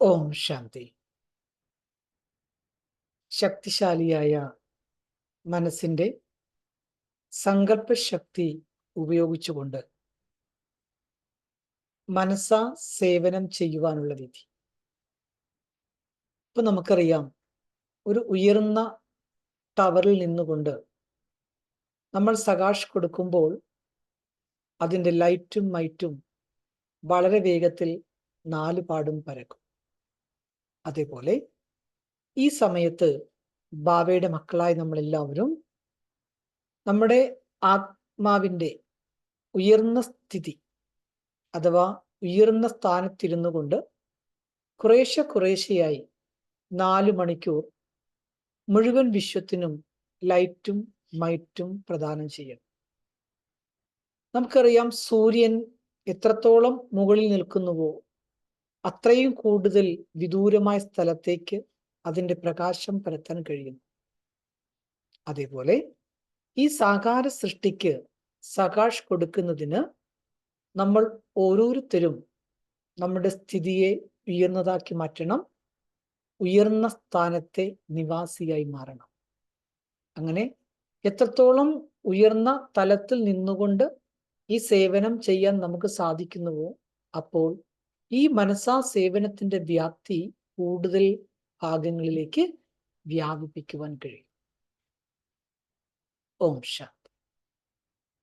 ഓം ശാന്തി. ശക്തിശാലിയായ മനസ്സിന്റെ സങ്കല്പശക്തി ഉപയോഗിച്ചുകൊണ്ട് മനസ്സാ സേവനം ചെയ്യുവാനുള്ള രീതി ഇപ്പൊ നമുക്കറിയാം ഒരു ഉയർന്ന ടവറിൽ നിന്നുകൊണ്ട് നമ്മൾ സകാഷ് കൊടുക്കുമ്പോൾ അതിന്റെ ലൈറ്റും മൈറ്റും വളരെ വേഗത്തിൽ നാലുപാടും പരക്കും. അതേപോലെ ഈ സമയത്ത് ബാബയുടെ മക്കളായി നമ്മളെല്ലാവരും നമ്മുടെ ആത്മാവിന്റെ ഉയർന്ന സ്ഥിതി അഥവാ ഉയർന്ന സ്ഥാനത്തിരുന്നു കൊണ്ട് കുറേശ്ശെ കുറേശ്ശെയായി നാല് മണിക്കൂർ മുഴുവൻ വിശ്വത്തിനും ലൈറ്റും മൈറ്റും പ്രദാനം ചെയ്യണം. നമുക്കറിയാം സൂര്യൻ എത്രത്തോളം മുകളിൽ നിൽക്കുന്നുവോ അത്രയും കൂടുതൽ വിദൂരമായ സ്ഥലത്തേക്ക് അതിന്റെ പ്രകാശം പരത്താൻ കഴിയുന്നു അതേപോലെ ഈ സാകാര സൃഷ്ടിക്ക് സകാഷ് കൊടുക്കുന്നതിന് നമ്മൾ ഓരോരുത്തരും നമ്മുടെ സ്ഥിതിയെ ഉയർന്നതാക്കി മാറ്റണം ഉയർന്ന സ്ഥാനത്തെ നിവാസിയായി മാറണം. അങ്ങനെ എത്രത്തോളം ഉയർന്ന തലത്തിൽ നിന്നുകൊണ്ട് ഈ സേവനം ചെയ്യാൻ നമുക്ക് സാധിക്കുന്നുവോ അപ്പോൾ ഈ മനസാ സേവനത്തിന്റെ വ്യാപ്തി കൂടുതൽ ഭാഗങ്ങളിലേക്ക് വ്യാപിപ്പിക്കുവാൻ കഴിയും. ഓം ശാന്തി.